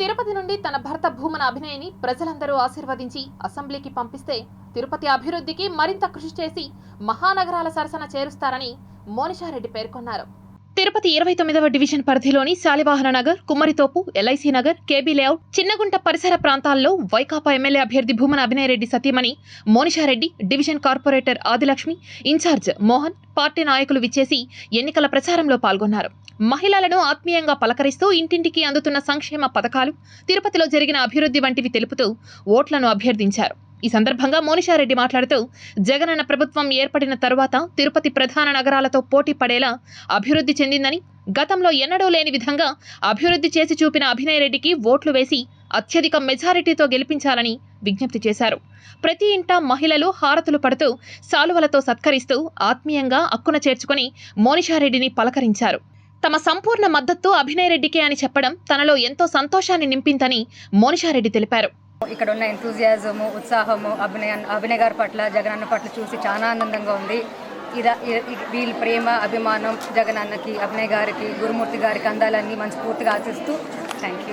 తిరుపతి నుండి తన భర్త భూమన అభినయని ప్రజలందరూ ఆశీర్వదించి అసెంబ్లీకి పంపిస్తే తిరుపతి అభివృద్ధికి మరింత కృషి చేసి మహానగరాల సరసన చేరుస్తారని మోనిషారెడ్డి పేర్కొన్నారు. తిరుపతి ఇరవై తొమ్మిదవ డివిజన్ పరిధిలోని Salivahana Nagar Kummarithopu LIC Nagar KB layout Chinnagunta పరిసర ప్రాంతాల్లో వైకాపా ఎమ్మెల్యే అభ్యర్థి భూమన అభినయరెడ్డి సతీమణి Monisha Reddy division corporator Adilakshmi incharge Mohan party నాయకులు విచ్చేసి ఎన్నికల ప్రచారంలో పాల్గొన్నారు. మహిళలను ఆత్మీయంగా పలకరిస్తూ ఇంటింటికి అందుతున్న సంక్షేమ పథకాలు తిరుపతిలో జరిగిన అభివృద్ధి వంటివి తెలుపుతూ ఓట్లను అభ్యర్థించారు. ఈ సందర్భంగా మోనిషారెడ్డి మాట్లాడుతూ జగనన్న ప్రభుత్వం ఏర్పడిన తరువాత తిరుపతి ప్రధాన నగరాలతో పోటీ పడేలా అభివృద్ధి చెందిందని గతంలో ఎన్నడూ లేని విధంగా అభివృద్ధి చేసి చూపిన అభినయ్ రెడ్డికి ఓట్లు వేసి అత్యధిక మెజారిటీతో గెలిపించాలని విజ్ఞప్తి చేశారు. ప్రతి ఇంటా మహిళలు హారతులు పడుతూ సాలువలతో సత్కరిస్తూ ఆత్మీయంగా అక్కున చేర్చుకొని మోనిషారెడ్డిని పలకరించారు. తమ సంపూర్ణ మద్దతు అభినయ్ రెడ్డికే అని చెప్పడం తనలో ఎంతో సంతోషాన్ని నింపిందని మోనిషారెడ్డి తెలిపారు. ఇక్కడ ఉన్న ఎంతూజియాజము ఉత్సాహము అభినయ అభినయ్ గారి పట్ల జగనన్న పట్ల చూసి చాలా ఆనందంగా ఉంది. ఇలా వీళ్ళ ప్రేమ అభిమానం జగనన్నకి అభినయ్ గారికి గురుమూర్తి గారికి అందాలన్నీ మనస్ఫూర్తిగా ఆశిస్తూ థ్యాంక్ యూ